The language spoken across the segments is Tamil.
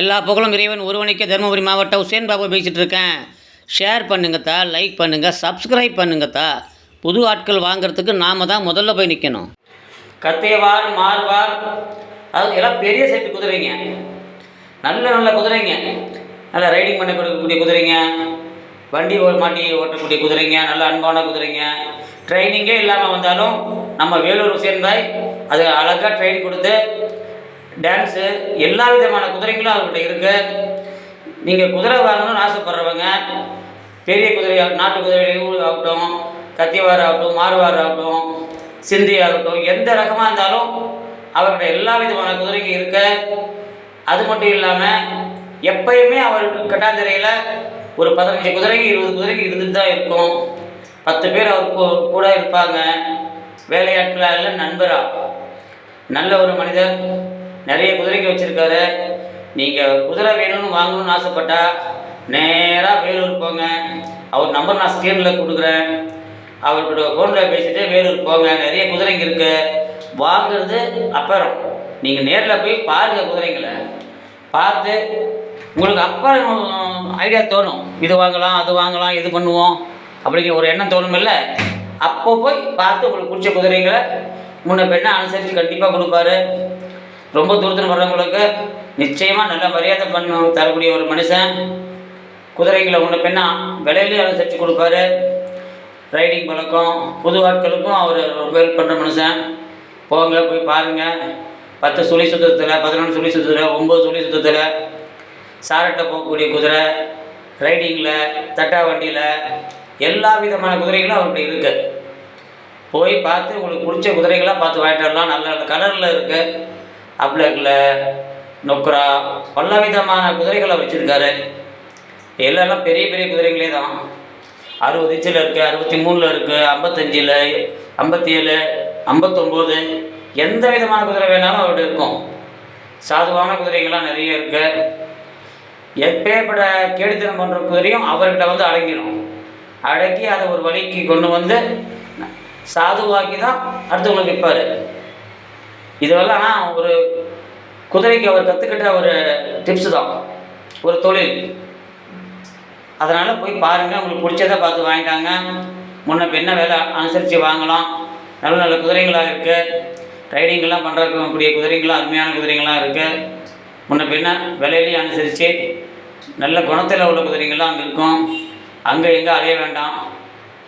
எல்லா புகழும் இறைவன் ஒருவனுக்கே தருமபுரி மாவட்டம் உசேன் பாபு பேசிகிட்டு இருக்கேன். ஷேர் பண்ணுங்கத்தா லைக் பண்ணுங்கள் சப்ஸ்கிரைப் பண்ணுங்கத்தா புது ஆட்கள் வாங்குறதுக்கு நாம தான் முதல்ல போய் நிற்கணும் கத்தேவார் மார்வார் அது எல்லாம் பெரிய செட்டு குதிரைங்க. நல்ல நல்ல குதிரைங்க. நல்லா ரைடிங் பண்ண கொடுக்கக்கூடிய குதிரைங்க. வண்டி மாட்டி ஓட்டக்கூடிய குதிரைங்க. நல்ல அன்பான குதிரைங்க. ட்ரைனிங்கே இல்லாமல் வந்தாலும் நம்ம வேலூர் சேர்ந்தாய் அது அழகாக ட்ரெயின் கொடுத்து டான்ஸு எல்லா விதமான குதிரைகளும் அவர்கிட்ட இருக்கு. நீங்கள் குதிரை வாங்கணும்னு ஆசைப்படுறவங்க பெரிய குதிரை நாட்டு குதிரை ஆகட்டும் கத்திவாறு ஆகட்டும் மாறுவார் ஆகட்டும் சிந்தி ஆகட்டும் எந்த ரகமாக இருந்தாலும் அவர்கிட்ட எல்லா விதமான குதிரைக்கும் இருக்க. அது மட்டும் இல்லாமல் எப்பயுமே அவருக்கு கட்டாந்திரையில் ஒரு பதினஞ்சு குதிரைக்கு இருபது குதிரைக்கு இருந்துட்டு தான் இருக்கும். பத்து பேர் அவர் கூ- கூட இருப்பாங்க. வேலையாட்களாக இல்லை நண்பராக நல்ல ஒரு மனிதர். நிறைய குதிரைங்க வச்சுருக்காரு. நீங்கள் குதிரை வேணும்னு வாங்கணும்னு ஆசைப்பட்டா நேராக வேலூர் போங்க. அவர் நம்பர் நான் ஸ்க்ரீனில் கொடுக்குறேன். அவர்கிட்ட ஃபோனில் பேசிட்டு வேலூர் போங்க. நிறைய குதிரைங்க இருக்கு. வாங்குறது அப்புறம். நீங்கள் நேரில் போய் பாருங்கள் குதிரைங்களை. பார்த்து உங்களுக்கு அப்புறம் ஐடியா தோணும். இது வாங்கலாம் அது வாங்கலாம் இது பண்ணுவோம் அப்படிங்கிற ஒரு எண்ணம் தோணுமில்ல அப்போ போய் பார்த்து உங்களுக்கு பிடிச்ச குதிரைங்களை முன்ன பெண்ணை அனுசரித்து கண்டிப்பாக கொடுப்பாரு. ரொம்ப தூரத்தில் வர்றவங்களுக்கு நிச்சயமாக நல்ல மரியாதை பண்ண தரக்கூடிய ஒரு மனுஷன். குதிரைகளை உள்ள பெண்ணா விலையிலையும் அனுசரித்து கொடுப்பாரு. ரைடிங் பழக்கம் புது ஆட்களுக்கும் அவர் ரொம்ப ஹெல்ப் பண்ணுற மனுஷன். போங்க போய் பாருங்கள் பத்து சுழி சுத்தத்தில் பதினொன்று சுழி சுத்தத்தில் ஒம்பது சுழி சுத்தத்தில் சாரட்டை போகக்கூடிய குதிரை ரைடிங்கில் தட்டா வண்டியில் எல்லா விதமான குதிரைகளும் அவர்கிட்ட இருக்குது போய் பார்த்து உங்களுக்கு பிடிச்ச குதிரைகளாக பார்த்து வாங்கிட்டு வரலாம். நல்ல நல்ல கலரில் இருக்குது அப்ளக்கில் நொக்ரா பல விதமான குதிரைகளை வச்சுருக்காரு. எல்லாம் பெரிய பெரிய குதிரைகளே தான். அறுபது இன்ச்சில் இருக்குது அறுபத்தி மூணில் இருக்குது ஐம்பத்தஞ்சில் ஐம்பத்தி ஏழு ஐம்பத்தொம்போது எந்த விதமான குதிரை வேணாலும் அவர்கிட்ட இருக்கும். சாதுவான குதிரைகள்லாம் நிறைய இருக்குது எப்பேற்பட கேடுத்தனம் பண்ணுற குதிரையும் அவர்கிட்ட வந்து அடங்கிடும் அடக்கி அதை ஒரு வழிக்கு கொண்டு வந்து சாதுவாக்கி தான் அடுத்தவங்களுக்கு விற்பார். இதுவெல்லாம் ஒரு குதிரைக்கு அவர் கற்றுக்கிட்ட ஒரு டிப்ஸ் தான். ஒரு தொழில். அதனால் போய் பாருங்கள் உங்களுக்கு பிடிச்சதை பார்த்து வாங்கிட்டாங்க. முன்ன பின்ன வேலை அனுசரித்து வாங்கலாம். நல்ல நல்ல குதிரைங்களாக இருக்குது ரைடிங்கெல்லாம் பண்ணுறக்கூடிய குதிரைங்களாம் அருமையான குதிரைங்களாம் இருக்குது முன்ன பின்ன விலையிலையும் அனுசரித்து நல்ல குணத்தில் உள்ள குதிரைங்கள்லாம் அங்கே இருக்கும். அங்கே எங்கே அலைய வேண்டாம்.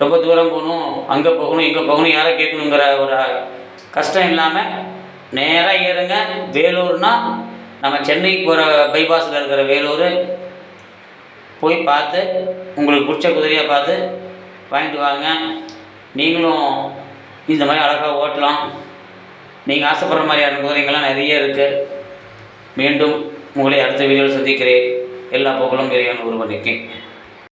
ரொம்ப தூரம் போகணும் அங்கே போகணும் இங்கே போகணும் யாரை கேட்கணுங்கிற ஒரு கஷ்டம் இல்லாமல் நேராக ஏறுங்க. வேலூர்னா நம்ம சென்னைக்கு போகிற பைபாஸில் இருக்கிற வேலூர். போய் பார்த்து உங்களுக்கு பிடிச்ச குதிரையை பார்த்து வாங்கிட்டு வாங்க. நீங்களும் இந்த மாதிரி அழகாக ஓட்டலாம். நீங்கள் ஆசைப்படுற மாதிரியான குதிரைங்கள்லாம் நிறைய இருக்குது மீண்டும் உங்களை அடுத்த வீடியோவில் சந்திக்கிறேன். எல்லா போக்களும் இறைவன் ஒருவனுக்கு